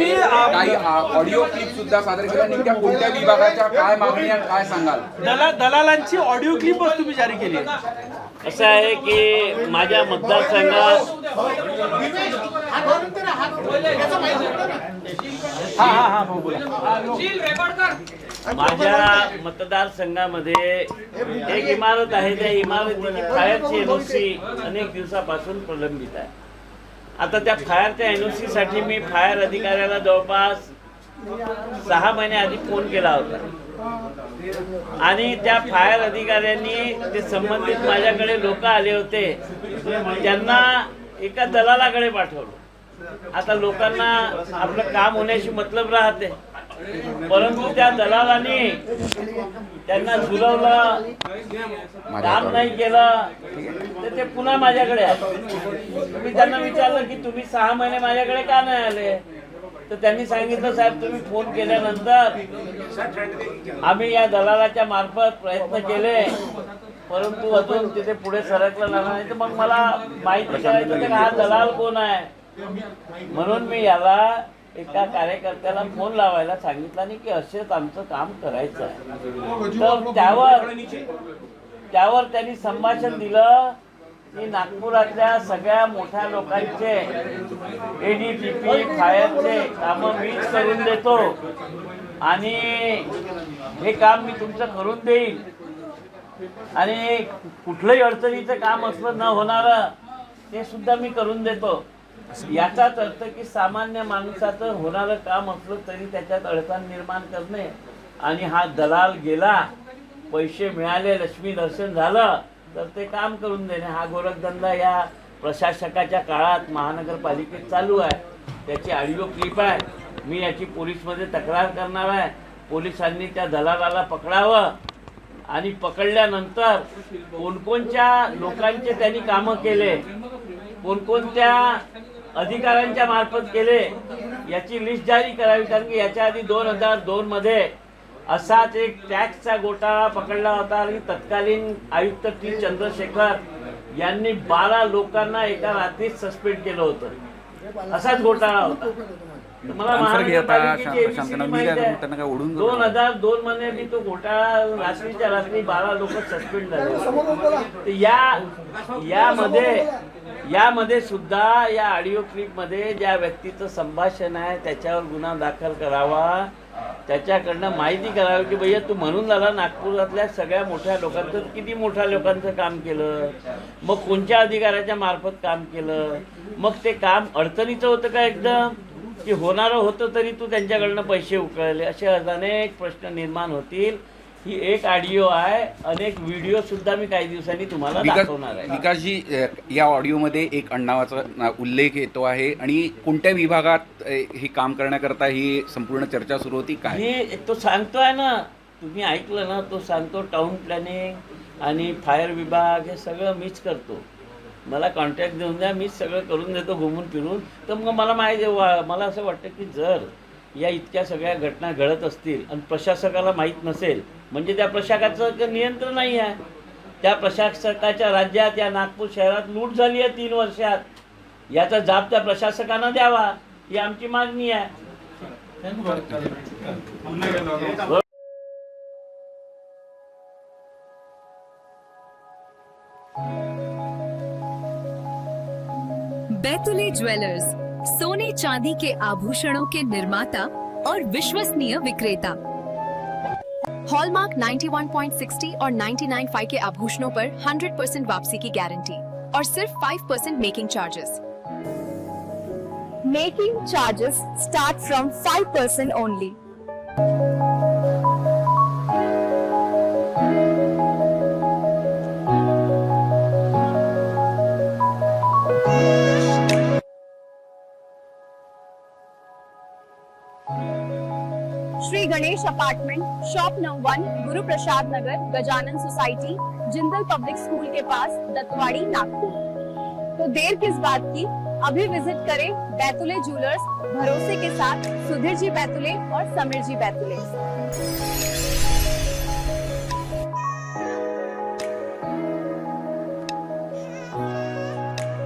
काही audio clip सुद्धा सादर केल्या नेमक्या कोणत्या विभागाच्या काय मागणी आणि काय सांगाल? दला दलालांची ऑडिओ क्लिपच तुम्ही जारी केली आहे. असं आहे की माझ्या मतदारसंघात हा हा हा माझ्या मतदारसंघामध्ये एक इमारत आहे त्या इमारतीची फायरची एनओसी अनेक दिवसापासून प्रलंबित आहे. आता त्या फायरच्या एनओसी साठी मी फायर अधिकाऱ्याला जवळपास सहा महिने आधी फोन केला होता. आणि त्या फायर अधिकाऱ्यांनी ते संबंधित माझ्याकडे लोक आले होते त्यांना एका दलालाकडे पाठवलं. आता लोकांना आपलं काम होण्याशी मतलब राहते. परंतु त्या दलालाने त्यांना झुलवलं काम नाही केलं तर ते पुन्हा माझ्याकडे आले. मी त्यांना विचारलं की तुम्ही सहा महिने माझ्याकडे का नाही आले? तर त्यांनी सांगितलं साहेब तुम्ही फोन केल्यानंतर आम्ही या दलालाच्या मार्फत प्रयत्न केले परंतु अजून तिथे पुढे सरकलं नाही. तर मग मला माहिती करायचं की हा दलाल कोण आहे? म्हणून मी याला एका कार्यकर्त्याला फोन लावायला सांगितलं आणि की असेच आमचं काम करायचं आहे. तर त्यावर त्यावर त्यांनी संभाषण दिलं की नागपुरातल्या सगळ्या मोठ्या लोकांचे एडीपीपी फायरचे कामं मीच करून देतो आणि हे काम मी तुमचं करून देईन. आणि कुठलंही अडचणीचं काम असलं न होणारं ते सुद्धा मी करून देतो. याचाच अर्थ की सामान्य माणसाचं होणारं काम असलं तरी त्याच्यात अडचण निर्माण करणे आणि हा दलाल गेला पैसे मिळाले लक्ष्मी दर्शन झालं तर ते काम करून देणे. हा गोरखधंदा या प्रशासकाच्या काळात महानगरपालिकेत चालू आहे. त्याची ऑडिओ क्लिप आहे. मी याची पोलीसमध्ये तक्रार करणार आहे. पोलिसांनी त्या दलालाला पकडावं आणि पकडल्यानंतर कोणकोणच्या लोकांचे त्यांनी कामं केले? कोणकोणत्या अधिकाऱ्यांच्या मार्फत केले याची लिस्ट जारी करावी कारण की याच्या आधी दोन हजार दोन मध्ये असाच एक टॅक्सचा घोटाळा पकडला होता आणि तत्कालीन आयुक्त टी चंद्रशेखर यांनी बारा लोकांना एका रात्रीत सस्पेंड केलं होतं. असाच घोटाळा होता. मला महानगरपालिकेची दोन हजार दोन मध्ये मी तो घोटाळा रात्रीच्या रात्री बारा लोक सस्पेंड झाले. तर या यामध्ये यामध्ये सुद्धा या ऑडिओ क्लिपमध्ये ज्या व्यक्तीचं संभाषण आहे त्याच्यावर गुन्हा दाखल करावा. त्याच्याकडनं माहिती करावी की भैया तू म्हणून झाला नागपुरातल्या सगळ्या मोठ्या लोकांचं किती मोठ्या लोकांचं काम केलं? मग कोणत्या अधिकाऱ्याच्या मार्फत काम केलं? मग ते काम अडचणीचं होतं का एकदम? की होणारं होतं तरी तू त्यांच्याकडनं पैसे उकळले? असे अनेक प्रश्न निर्माण होतील. ही एक ऑडिओ आहे. अनेक व्हिडिओ सुद्धा मी काही दिवसांनी तुम्हाला विकास दाखवणार आहे. विकासजी अ, या ऑडिओमध्ये एक अण्णावाचा ना- उल्लेख येतो आहे. आणि कोणत्या विभागात अ, हे काम करण्याकरता ही संपूर्ण चर्चा सुरू होती? काय? हे तो सांगतोय ना. तुम्ही ऐकलं ना तो सांगतो टाउन प्लॅनिंग आणि फायर विभाग हे सगळं मीच करतो. मला कॉन्ट्रॅक्ट देऊन द्या मीच सगळं करून देतो घुमून फिरून तर मग मला माहिती मला असं वाटतं की जर या इतक्या सगळ्या घटना घडत असतील आणि प्रशासकाला माहीत नसेल म्हणजे त्या प्रशासकाचं नियंत्रण नाही आहे. त्या प्रशासकाच्या राज्यात या नागपूर शहरात लूट झाली आहे तीन वर्षात. याचा जाब त्या प्रशासकानं द्यावा ही आमची मागणी आहे. बैतुले ज्वेलर्स सोने चांदी के आभूषणों के निर्माता और विश्वसनीय विक्रेता हॉलमार्क 91.60 और 99.5 के आभूषणों पर 100% वापसी की गारंटी और सिर्फ़ 5% making charges making charges start from 5% only. Shri Ganesh apartment, shop number one Guru Prasad Nagar, Gajanan society, Jindal public school के पास, दत्तवाड़ी, नागपुर। तो देर किस बात की? अभी विज़िट करें बैतुले ज्वेलर्स भरोसे के साथ सुधीर जी बैतुले और समीर जी बैतुले।